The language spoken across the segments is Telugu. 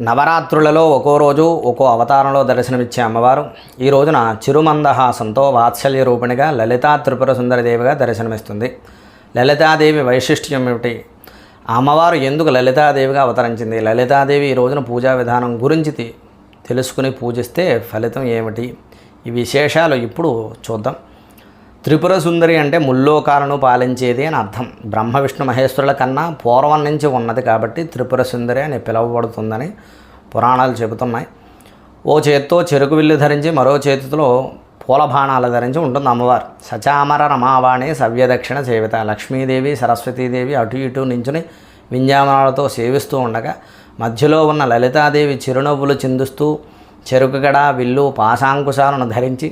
నవరాత్రులలో ఒక్కో రోజు ఒక్కో అవతారంలో దర్శనమిచ్చే అమ్మవారు. ఈ రోజున చిరుమందహాసంతో వాత్సల్య రూపిణిగా లలితా త్రిపుర సుందరదేవిగా దర్శనమిస్తుంది. లలితాదేవి వైశిష్ట్యం ఏమిటి? అమ్మవారు ఎందుకు లలితాదేవిగా అవతరించింది? లలితాదేవి ఈ రోజున పూజా విధానం గురించి తెలుసుకుని పూజిస్తే ఫలితం ఏమిటి? ఈ విశేషాలు ఇప్పుడు చూద్దాం. త్రిపుర సుందరి అంటే ముల్లోకాలను పాలించేది అని అర్థం. బ్రహ్మ విష్ణు మహేశ్వరుల కన్నా పూర్వం నుంచి ఉన్నది కాబట్టి త్రిపుర సుందరి అని పిలువబడుతుందని పురాణాలు చెబుతున్నాయి. ఓ చేత్తో చెరుకు విల్లు ధరించి మరో చేతిలో పూల బాణాలు ధరించి ఉంటుంది అమ్మవారు. సచామర రమావాణి సవ్యదక్షిణ సేవిత. లక్ష్మీదేవి సరస్వతీదేవి అటు ఇటు నించుని వింజామనాలతో సేవిస్తూ ఉండగా మధ్యలో ఉన్న లలితాదేవి చిరునవ్వులు చిందుస్తూ చెరుకుగడ విల్లు పాశాంకుశాలను ధరించి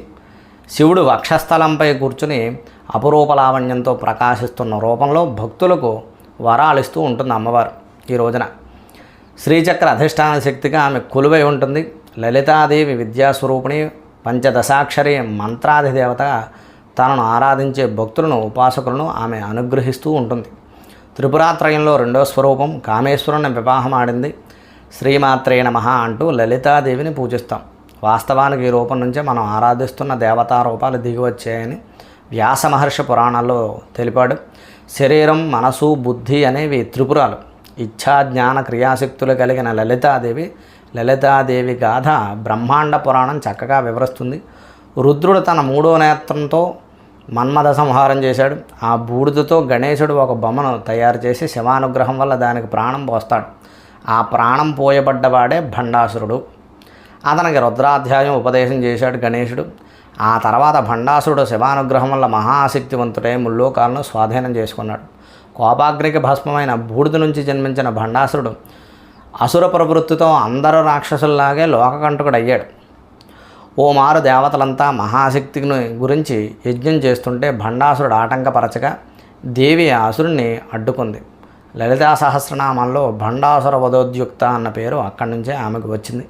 శివుడు వక్షస్థలంపై కూర్చుని అపురూప లావణ్యంతో ప్రకాశిస్తున్న రూపంలో భక్తులకు వరాలిస్తూ ఉంటుంది అమ్మవారు ఈ రోజున. శ్రీచక్ర అధిష్టాన శక్తిగా ఆమె కొలువై ఉంటుంది. లలితాదేవి విద్యాస్వరూపిణి పంచదశాక్షరి మంత్రాధిదేవతగా తనను ఆరాధించే భక్తులను ఉపాసకులను ఆమె అనుగ్రహిస్తూ ఉంటుంది. త్రిపురాత్రయంలో రెండో స్వరూపం కామేశ్వరుని వివాహం ఆడింది. శ్రీమాత్రే మహా అంటూ లలితాదేవిని పూజిస్తాం. వాస్తవానికి ఈ రూపం నుంచే మనం ఆరాధిస్తున్న దేవతా రూపాలు దిగి వచ్చాయని వ్యాస మహర్షి పురాణాల్లో తెలిపాడు. శరీరం మనసు బుద్ధి అనేవి త్రిపురాలు. ఇచ్ఛా జ్ఞాన క్రియాశక్తులు కలిగిన లలితాదేవి లలితాదేవి గాథ బ్రహ్మాండ పురాణం చక్కగా వివరిస్తుంది. రుద్రుడు తన మూడో నేత్రంతో మన్మథ సంహారం చేశాడు. ఆ బూడిదతో గణేశుడు ఒక బొమ్మను తయారు చేసి శివానుగ్రహం వల్ల దానికి ప్రాణం పోస్తాడు. ఆ ప్రాణం పోయబడ్డవాడే భండాసురుడు. అతనికి రుద్రాధ్యాయం ఉపదేశం చేశాడు గణేశుడు. ఆ తర్వాత భండాసురుడు శివానుగ్రహం వల్ల మహాశక్తివంతుడై ముల్లోకాలను స్వాధీనం చేసుకున్నాడు. కోపాగ్నికి భస్మమైన బూడిద నుంచి జన్మించిన భండాసురుడు అసుర ప్రవృత్తితో అందరు రాక్షసుల్లాగే లోకకంటకుడు అయ్యాడు ఓ మారు దేవతలంతా మహాశక్తిని గురించి యజ్ఞం చేస్తుంటే భండాసురుడు ఆటంకపరచగా దేవి అసురుణ్ణి అడ్డుకుంది. లలితా సహస్రనామంలో భండాసుర వధోద్యుక్త అన్న పేరు అక్కడి నుంచే ఆమెకు వచ్చింది.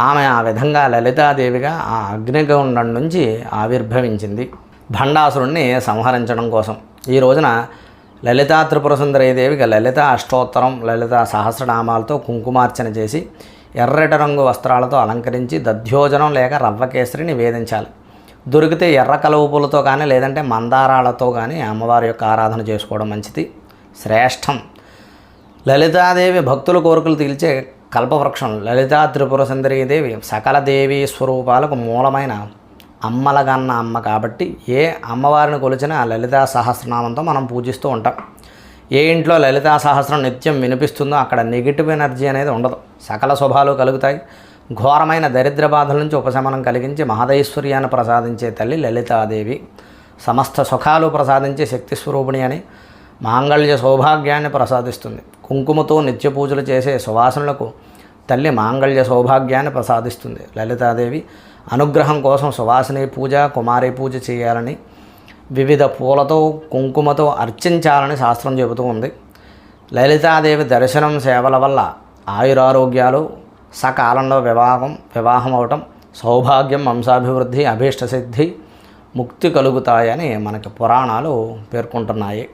ఆమె ఆ విధంగా లలితాదేవిగా ఆ అగ్నిగుండం నుంచి ఆవిర్భవించింది. భండాసురుణ్ణి సంహరించడం కోసం. ఈ రోజున లలితా త్రిపుర సుందరీదేవికి లలిత అష్టోత్తరం లలిత సహస్రనామాలతో కుంకుమార్చన చేసి ఎర్రటి రంగు వస్త్రాలతో అలంకరించి దధ్యోజనం లేక రవ్వ వేధించాలి దొరికితే ఎర్ర కలువ పూలతో కానీ లేదంటే మందారాలతో కానీ అమ్మవారి యొక్క ఆరాధన చేసుకోవడం మంచిది. శ్రేష్టం. లలితాదేవి భక్తుల కోరికలు తీల్చే కల్పవృక్షం. లలితా త్రిపుర సుందరీదేవి సకల దేవీ స్వరూపాలకు మూలమైన అమ్మలగన్న అమ్మ కాబట్టి ఏ అమ్మవారిని కొలిచినా లలితా సహస్రనామంతో మనం పూజిస్తూ ఉంటాం. ఏ ఇంట్లో లలితా సహస్రం నిత్యం వినిపిస్తుందో అక్కడ నెగిటివ్ ఎనర్జీ అనేది ఉండదు. సకల శుభాలు కలుగుతాయి. ఘోరమైన దరిద్ర బాధల నుంచి ఉపశమనం కలిగించి మహదైశ్వర్యాన్ని ప్రసాదించే తల్లి లలితాదేవి. సమస్త సుఖాలు ప్రసాదించే శక్తి స్వరూపిణి అని మాంగళ్య సౌభాగ్యాన్ని ప్రసాదిస్తుంది. కుంకుమతో నిత్య పూజలు చేసే సువాసనలకు తల్లి మాంగళ్య సౌభాగ్యాన్ని ప్రసాదిస్తుంది. లలితాదేవి అనుగ్రహం కోసం సువాసిని పూజ కుమారి పూజ చేయాలని వివిధ పూలతో కుంకుమతో అర్చించాలని శాస్త్రం చెబుతూ ఉంది. లలితాదేవి దర్శనం సేవల వల్ల ఆయురారోగ్యాలు సకాలంలో వివాహం వివాహం అవటం సౌభాగ్యం వంశాభివృద్ధి అభీష్టసిద్ధి ముక్తి కలుగుతాయని మనకి పురాణాలు పేర్కొంటున్నాయి.